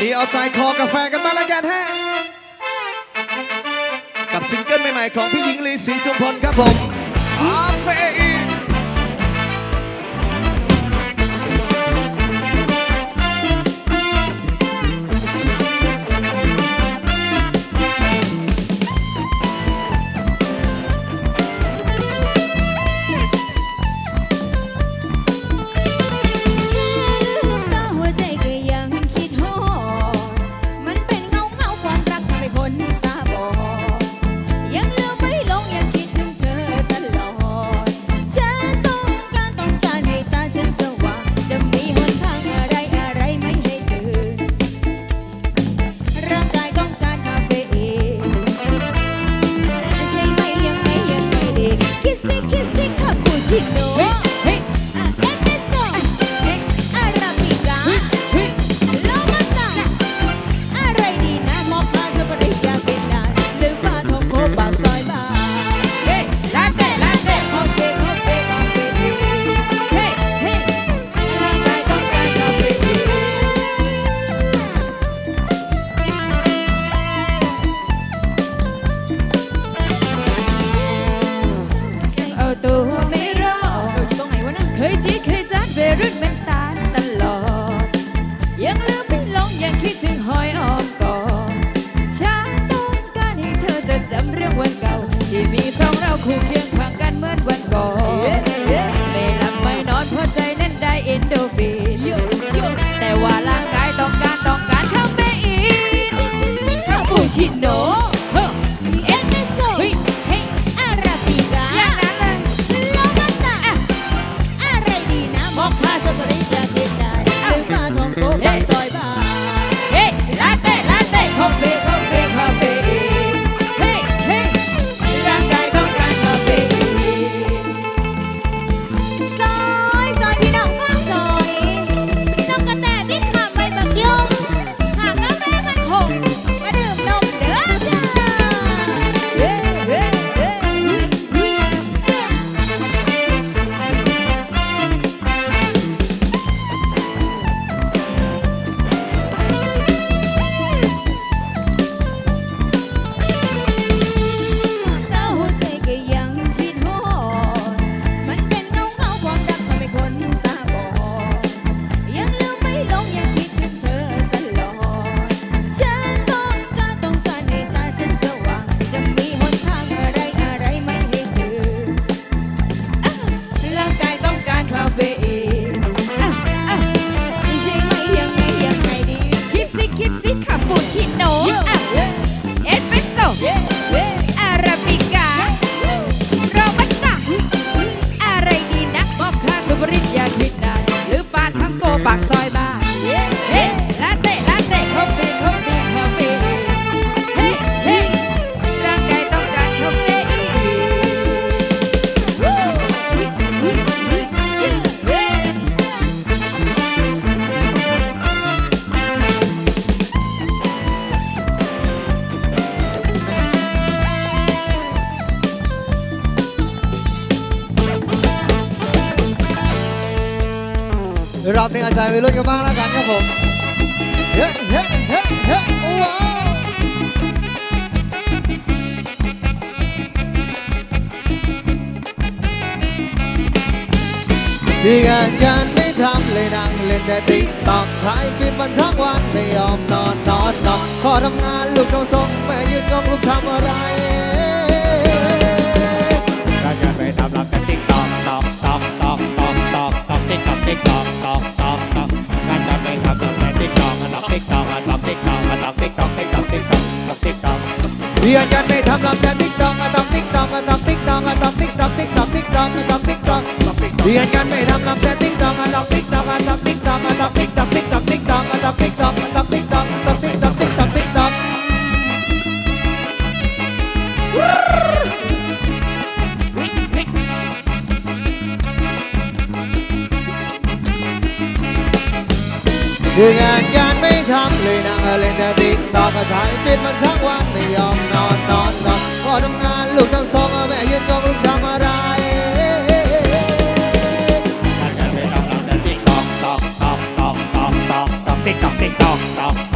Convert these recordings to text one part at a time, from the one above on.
ดีเอาใจคอกาแฟกันบ้างละกันฮะ กับซิงเกิลใหม่ๆของพี่หญิงลีศรีจุมพลครับผมอาเฟ เอนโดฟินแต่ว่าร่างกายต้องการต้องการคาเฟอีนคาปูชิโน่ ใจไปรุ่นกันบ้างและกันครับผมเฮ้เฮ้เฮ้เฮ้ว้าวที่งานกันไม่ทำเลยนั่งเล่นแต่ติ๊กตอกใครฟิตมันทั้งวันไม่ยอมนอนนอนนอนขอทำงานลูกต้องส่งแม่ยืนงงลูกทำอะไรการงานไปทำรับแต่ติ๊กตอกตอกตอกตอกตอกตอกตอกติ๊กตอกติ๊กตอกตอกตอกตอก ติ๊กตอกตอกติ๊กตอกตอกติ๊กตอกตอกติ๊กตอกติ๊กตอกติ๊กตอกตอกติ๊กตอกเรียนกันไม่ทำลำแต่ติ๊กตอกอะตอกติ๊กตอกอะตอกติ๊กตอกอะตอกติ๊กตอกติ๊กตอกติ๊กตอกอะตอกติ๊กตอกเรียนกันไม่ทำลำแต่ติ๊กตอกอะตอกติ๊กตอกอะตอกติ๊กตอกอะตอกติ๊อก คืองานการไม่ทำเลยนั่งเล่นแต่ติ๊กตอกอะถ่ายปิดมันทั้งวันไม่ยอมนอนนอนนอนพอทำงานลูกทั้งสองแม่ยืนตรงลูกทำอะไรการไม่ทำเรับแต่ติ๊กตอกตอกตอกตอกตอกตอกตอกติ๊กตอกติ๊กตอก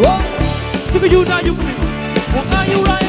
Whoa, you are you right?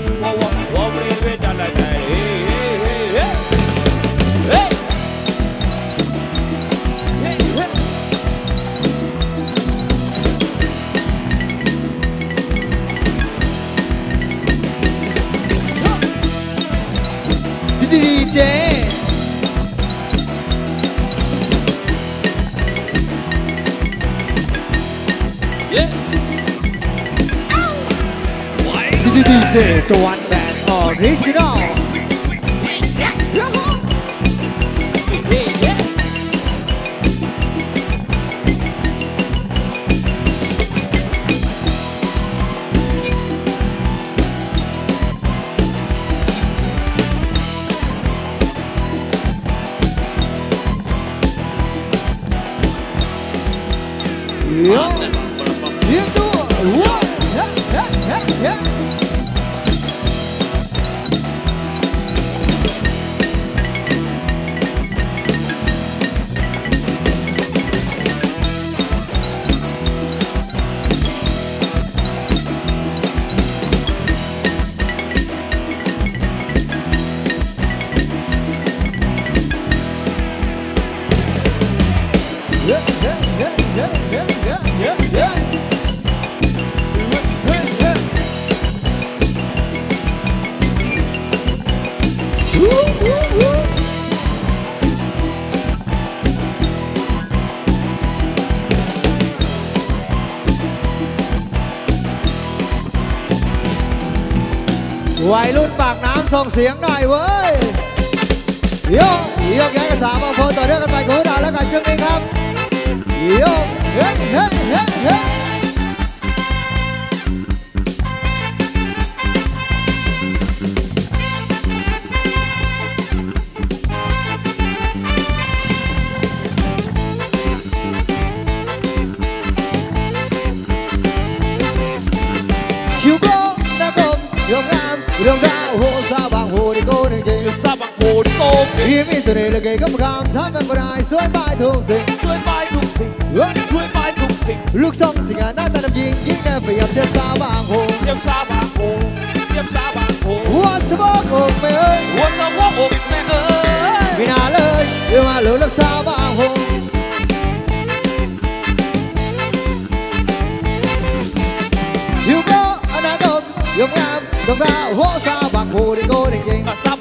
DJ the one man original. Yeah. Yeah. รุ่นปากน้ำส่งเสียงหน่อยเว้ยโยกโยกย้ายกระสามบางคนต่อเนื่องกันไปกับดาแล้วกันช่วงนี้ครับโยกเฮ้เฮ้เฮ้เฮ้คิ cùng yên từ đây là cái gấp gàm Tham vàng vào ai Xuôi vai thường sinh Xuôi vai cùng sinh Xuôi vai cùng sinh Lúc xong sinh à nát ta làm gì? ยิ่ง đẹp về em thêm xa vàng hồ Thêm xa vàng hồ Thêm xa vàng hồ Hoa sơ bác ồn mẹ ơi? Hoa sơ bác ồn mẹ ơi? Vì nà lên Yêu mà lửa lực xa vàng hồ Yêu cơ, anh đã gặp Yêu ngam, đồng ra Hoa xa vàng hồ Đi cô định trình Xa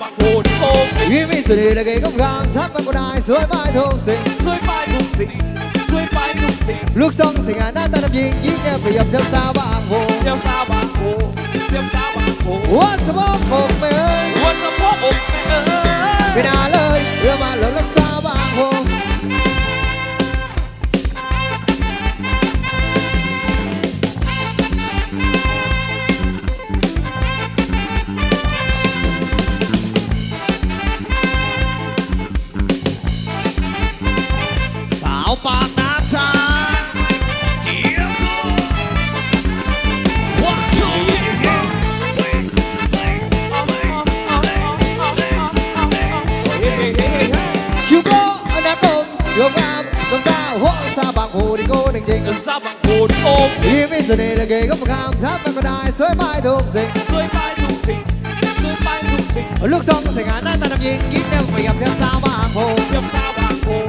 ผมยิ้มไม่สุดเลยเก่งงามทับกันก็ได้สวยไปทุกสิ่งสวยไปทุกสิ่งสวยไปทุกสิ่งลูกทรงสิงหาหน้าตาดำยิงยิ่งเนี่ยเปรียบเทียบสาวบางโพเทียบสาบางโพเทียบสาวบางโพวันสะพกอกแมเอ้ยวันสะพกอกแมเอ้ยไม่น่าเลยเรือมาแล้วรักสาบางโพ bằng hồn ôm Ý với giờ này là nghề gốc hàm tháp bằng con đài xuôi vai thuộc dịch xuôi vai thuộc dịch Sới vai thuộc dịch Ở lúc xong sẽ ngã nát ta nằm nhìn Nhìn em phải gặp theo sao bằng hồ Theo sao bằng hồ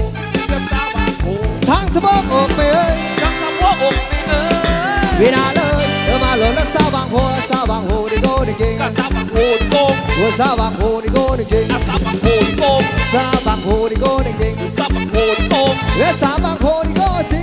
Theo sao bằng hồ Tháng sớm bóp ôm mày ơi Tháng sớm bóp ôm mày ơi Vì đã lời Ơ mà lớn lắc sao bằng hồ Sao bằng hồ đi cô đi chinh Sao bằng hồ đi cô Sao bằng hồ đi cô đi chinh Sao bằng hồ đi cô Sao bằng hồ đi cô đi chinh Sao bằng hồ đi cô Sao bằng hồ đi cô chinh